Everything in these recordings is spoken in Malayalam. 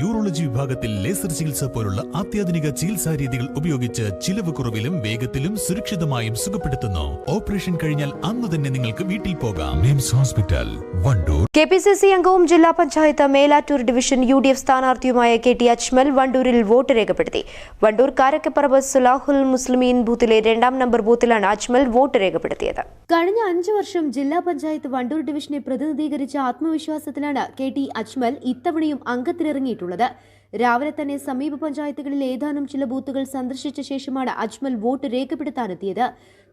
യൂറോളജി വിഭാഗത്തിൽ ലേസർ ചികിത്സ പോലുള്ള അത്യാധുനിക ചികിത്സാ രീതികൾ ഉപയോഗിച്ച് ചിലവ് കുറവിലും വേഗത്തിലും സുരക്ഷിതമായും സുഖപ്പെടുത്തുന്നു. ഓപ്പറേഷൻ കഴിഞ്ഞാൽ അന്ന് തന്നെ നിങ്ങൾക്ക് വീട്ടിൽ പോകാം. MIMS hospital Vandoor. K P C C അംഗവും ജില്ലാ panchayat Melattur division U D F സ്ഥാനാർത്ഥിയുമായ K T Ajmal വണ്ടൂരിൽ വോട്ട് രേഖപ്പെടുത്തി. വണ്ടൂർ കാരക്കപ്പറമ്പ് സുലാഹുൽ മുസ്ലിമീൻ ബൂത്തിലെ രണ്ടാം നമ്പർ ബൂത്തിലാണ് അജ്മൽ വോട്ട് രേഖപ്പെടുത്തിയത്. കഴിഞ്ഞ അഞ്ചു വർഷം ജില്ലാ പഞ്ചായത്ത് വണ്ടൂർ ഡിവിഷനെ പ്രതിനിധീകരിച്ച ആത്മവിശ്വാസത്തിലാണ് കെ ടി അജ്മൽ ഇത്തവണയും അംഗത്തിനിറങ്ങിയിട്ടുള്ളത്. രാവിലെ തന്നെ സമീപ പഞ്ചായത്തുകളിൽ ഏതാനും ചില ബൂത്തുകൾ സന്ദർശിച്ച ശേഷമാണ് അജ്മൽ വോട്ട് രേഖപ്പെടുത്താനെത്തിയത്.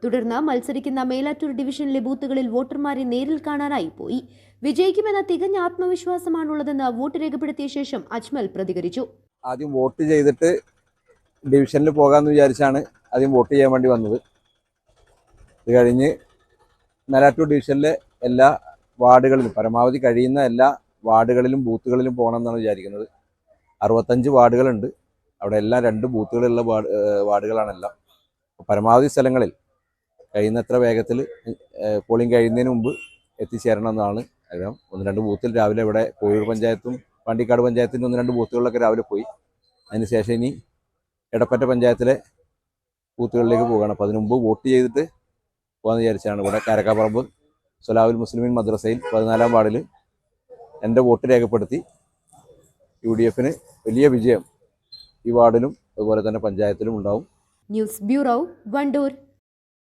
തുടർന്ന് മത്സരിക്കുന്ന മേലാറ്റൂർ ഡിവിഷനിലെ ബൂത്തുകളിൽ വോട്ടർമാരെ നേരിൽ കാണാനായി പോയി. വിജയിക്കുമെന്ന തികഞ്ഞ ആത്മവിശ്വാസമാണുള്ളതെന്ന് വോട്ട് രേഖപ്പെടുത്തിയ ശേഷം അജ്മൽ പ്രതികരിച്ചു. ആദ്യം വോട്ട് ചെയ്തിട്ട് ഡിവിഷനിൽ പോകാമെന്ന് വിചാരിച്ചാണ് ആദ്യം വോട്ട് ചെയ്യാൻ വേണ്ടി വന്നത്. ഇത് കഴിഞ്ഞ് മേലാറ്റൂർ ഡിവിഷനിലെ എല്ലാ വാർഡുകളിലും പരമാവധി കഴിയുന്ന എല്ലാ വാർഡുകളിലും ബൂത്തുകളിലും പോകണം എന്നാണ് വിചാരിക്കുന്നത്. അറുപത്തഞ്ച് വാർഡുകളുണ്ട്. അവിടെ എല്ലാം രണ്ട് ബൂത്തുകളുള്ള വാർഡ് വാർഡുകളാണെല്ലാം. പരമാവധി സ്ഥലങ്ങളിൽ കഴിയുന്നത്ര വേഗത്തിൽ പോളിംഗ് കഴിയുന്നതിന് മുമ്പ് എത്തിച്ചേരണം എന്നാണ് ആഗ്രഹം. ഒന്ന് രണ്ട് ബൂത്തിൽ രാവിലെ ഇവിടെ കോഴിയൂർ പഞ്ചായത്തും പാണ്ടിക്കാട് പഞ്ചായത്തിന്റെ ഒന്ന് രണ്ട് ബൂത്തുകളിലൊക്കെ രാവിലെ പോയി. അതിനുശേഷം ഇനി എടപ്പറ്റ പഞ്ചായത്തിലെ ബൂത്തുകളിലേക്ക് പോവുകയാണ്. അപ്പോൾ അതിനു മുമ്പ് വോട്ട് ചെയ്തിട്ട് പോകാമെന്ന് വിചാരിച്ചാണ് ഇവിടെ കാരക്കാപ്പറമ്പ് സൊലാവുൽ മുസ്ലിമീൻ മദ്രസയിൽ പതിനാലാം വാർഡിൽ എന്റെ വോട്ട് രേഖപ്പെടുത്തി യു ഡി എഫിന് വലിയ വിജയം ഈ വാർഡിലും അതുപോലെ തന്നെ പഞ്ചായത്തിലും ഉണ്ടാവും. News bureau Vandoor.